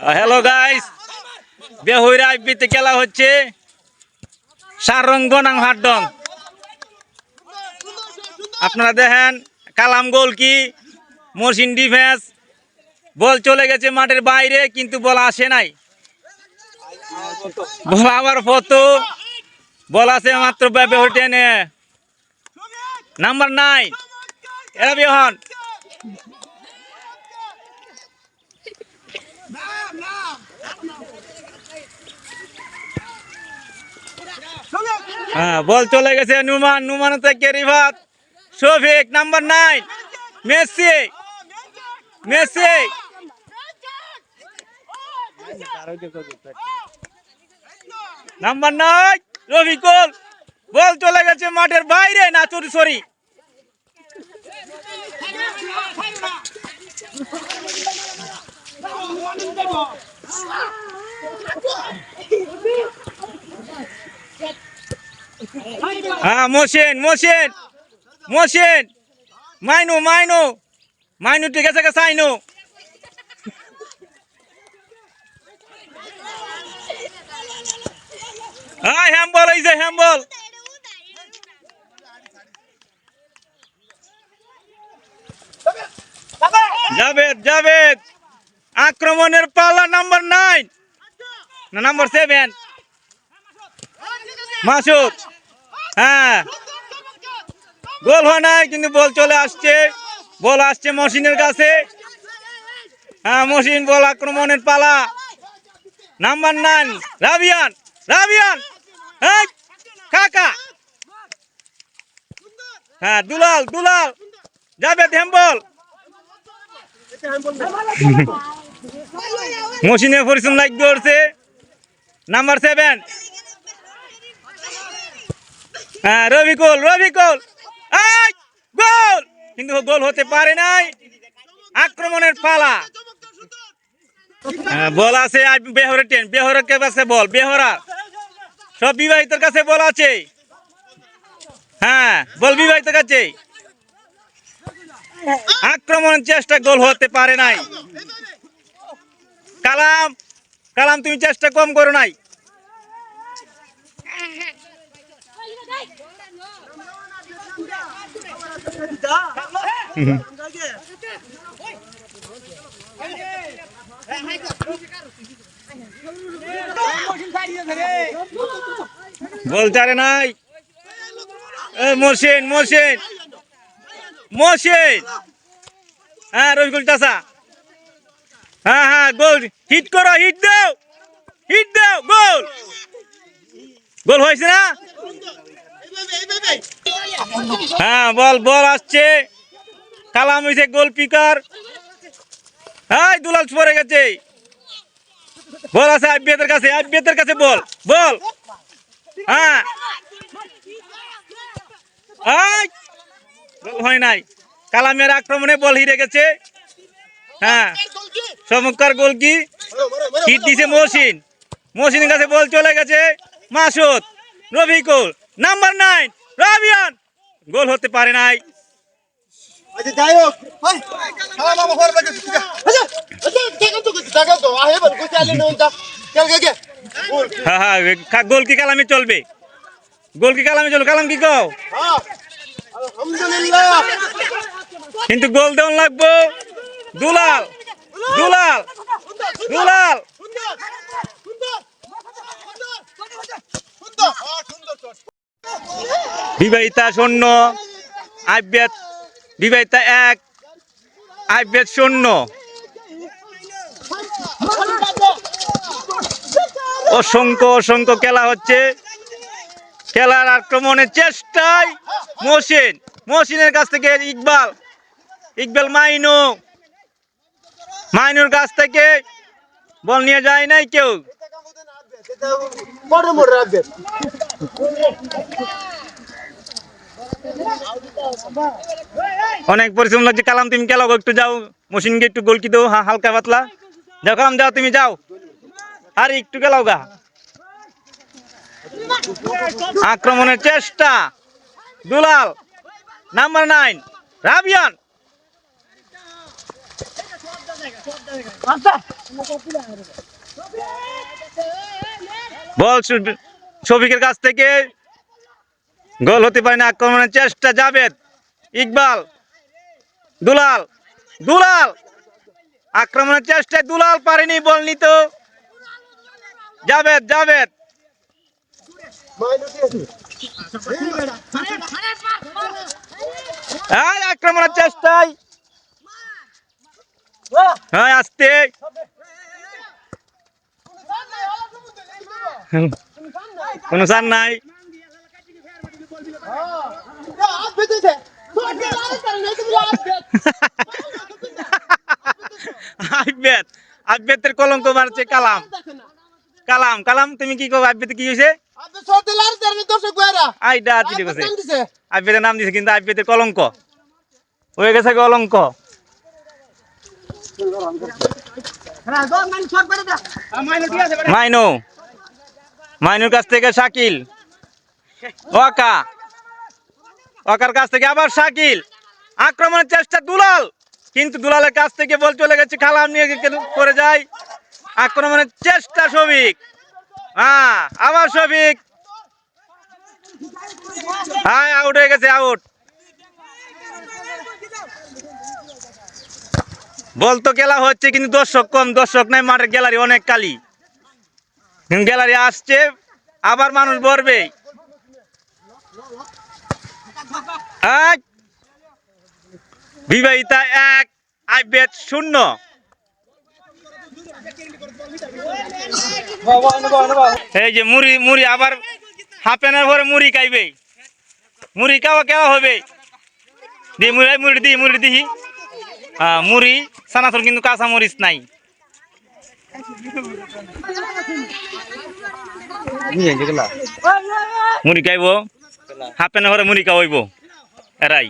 Hello guys বেহুইরা আইপিতে খেলা হচ্ছে। সারং বনাং হাটডং। আপনারা দেখেন, কালাম গোল কি? মরসিন ডিফেন্স বল চলে গেছে মাঠের বাইরে, কিন্তু বল আসে নাই। বল আবার ফতো। বল আছে মাত্র বেহুই টেনে। নাম্বার নাই এরা বিহন। হ্যাঁ বল চলে গেছে নুমান। নুমান থেকে Rivat Shafiq number nine Messi. Messi. Number নয় রফিকুল, বল চলে গেছে মাঠের বাইরে না চুরি সরি? হ্যাঁ মোসেন মোসেন মোসেন মাইনু মাইনু মাইনু ঠিক আছে কে সাইনু। হ্যাঁ হ্যাম্বল এই যে হ্যাম্বল জাভেদ জাভেদ। আক্রমণের পাল্লা নাম্বার নাইন। না, নাম্বার সেভেন। মাসুদ। হ্যাঁ। গোল হয় নাই, কিন্তু বল চলে আসছে। বল আসছে মসিনের কাছে। হ্যাঁ মসিন বল আক্রমণের পালা। Number nine, Rabian Rabian. কাকা। হ্যাঁ দুলাল দুলাল। যাবে হেম্বল মসিনে পরিশ্রম লাগ করছে নাম্বার সেভেন হ্যাঁ রবিকুল রবিকুল। গোল! কিন্তু গোল হতে পারে নাই। আক্রমণের পালা। হ্যাঁ, বল আছে আর বেহরের টেন। বেহরের কাছে বল? বেহরা। সব বিবাহিতের কাছে বল আছে। হ্যাঁ বল বিবাহিতের কাছে। আক্রমণের চেষ্টা গোল হতে পারে নাই। কালাম কালাম তুমি চেষ্টা কম করো নাই। বল চারে নাই এ মোরসেন মোরসেন মোরসেন হ্যাঁ রবিকুল চাষা হ্যাঁ হ্যাঁ গোল হিট করো হিট দাও হিট দাও গোল গোল হয়েছে না হ্যাঁ বল বল, আসছে। কালাম হয়েছে গোল পিকার হ্যাঁ দুলাল পরে গেছে বল আছে আবিয়াতের কাছে আবিয়াতের কাছে বল বল। হ্যাঁ। হয় নাই। কালামের আক্রমণে বল হিরে গেছে। হ্যাঁ। চমৎকার গোল কি হিট দিছে মহসিন। মহসিনের কাছে বল চলে গেছে। Masud Robikul number nine Rabian. Goal হতে পারে নাই। আচ্ছা যাই হোক আচ্ছা আচ্ছা হ্যাঁ হ্যাঁ গোল কি কালামে চলবে? গোল কি কালামে চলবে? কালাম কি কও? হ্যাঁ। কিন্তু গোল দেওয়ান লাগবো। দুলাল দুলাল দুলাল। বিবাহিতা শূন্য আইবেদ বিবাহিতা এক আইবেদ শূন্য। অসংখ্য অসংখ্য খেলা হচ্ছে। খেলার আক্রমণের চেষ্টায় মহসিন। মহসিনের কাছ থেকে ইকবাল ইকবাল মাইনু। মাইনুর কাছ থেকে বল নিয়ে যায় নাই কেউ। অনেক পরিশ্রম লাগছে। কালাম, তুমি খেলো একটু যাও। মশিনকে একটু গোলকি দাও হালকা পাতলা। যাও, কালাম, যাও, তুমি যাও। আর, একটু গেলাও গা। আক্রমণের চেষ্টা। Dulal, number nine. রাবিয়ান। বল শফি- শফিকের কাছ থেকে। গোল হতে পারে না, আক্রমণের চেষ্টা জাবেদ ইকবাল, দুলাল দুলাল। আক্রমণের চেষ্টায় দুলাল পারেনি, বল নিত। জাবেদ হ্যাঁ আক্রমণের চেষ্টায়। হ্যাঁ আসতে। কোনো সার নাই। আইবেদ আইবেদের কলঙ্ক মারছে, কালাম। কালাম কালাম, তুমি কি কো আইবেদ কি হয়েছে আইডা আইবেদের নাম দিছে, কিন্তু আইবেদের কলঙ্ক। হয়ে গেছে কলঙ্ক মাইনু, মাইনুর কাছ থেকে শাকিল। ওয়াকা ওয়াকার কাছ থেকে আবার শাকিল। আক্রমণের চেষ্টা দুলাল। কিন্তু দুলালের কাছ থেকে বল চলে গেছে, খালাম নিয়ে করে যায়। আক্রমণের চেষ্টা শফিক। হ্যাঁ আবার শফিক। হ্যাঁ আউট হয়ে গেছে আউট বল তো খেলা হচ্ছে, কিন্তু দর্শক কম। দর্শক নাই, মাঠের গ্যালারি অনেক কালি। গ্যালারি আসছে, আবার মানুষ ভরবে এক বিবাহিতা এক আইবেদ শূন্য। এই যে মুড়ি মুড়ি আবার হাফ এনার পরে মুড়ি খাইবে। মুড়ি খাওয়া কেওয়া হবে? দি মুড়ি মুড়ি দি মুড়ি দিহি। হ্যাঁ মুড়ি সানাসর কিন্তু কাঁচা মরিচ নাই মুড়ি খাইব। হাফ এনার পরে মুড়ি খাওয়াইব। এরাই।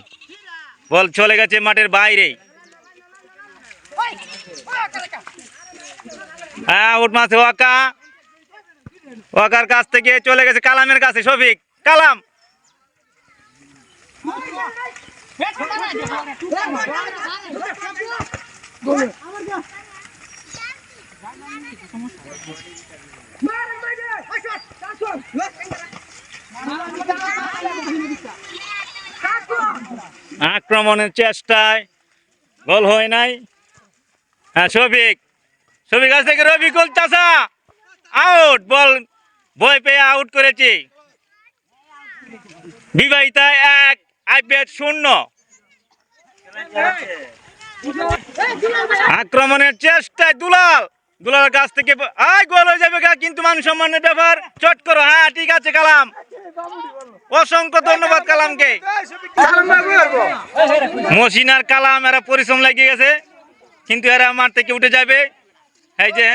বল, চলে গেছে মাঠের বাইরে। হ্যাঁ উঠ মাছে ওয়াকা। ওয়াকার কাছ থেকে চলে গেছে কালামের কাছে, শফিক। কালাম। আক্রমণের চেষ্টায় গোল হয় নাই। হ্যাঁ শফিক শফিক কাছ থেকে রবিকুল চাষা আউট বল ভয় পেয়ে আউট করেছে। বিবাহিতা এক আইপিএস শূন্য। আক্রমণের চেষ্টায় দুলাল, দুলালের কাছ থেকে আয়, গোল হয়ে যাবে কিন্তু মান সম্মানের ব্যাপার। চট করো। হ্যাঁ ঠিক আছে, কালাম। অসংখ্য ধন্যবাদ কালামকে। মসিনার কালাম এরা পরিশ্রম লাগিয়ে গেছে, কিন্তু এরা মাঠ থেকে উঠে যাবে। এই যে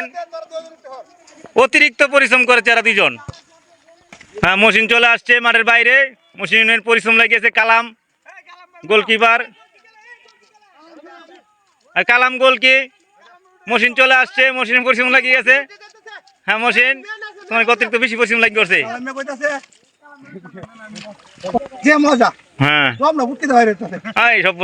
অতিরিক্ত পরিশ্রম করেছে এরা দুজন হ্যাঁ মসিন চলে আসছে মাঠের বাইরে। মসিনের পরিশ্রম লাগিয়েছে কালাম, গোলকিপার। আর কালাম গোলকি মসিন চলে আসছে, মসিনের পরিশ্রম লাগিয়ে গেছে। হ্যাঁ মসিন, তোমার অতিরিক্ত বেশি পরিশ্রম লাগিয়ে করছে যে মজা। হ্যাঁ। সব না বুঝতে পারে এই সব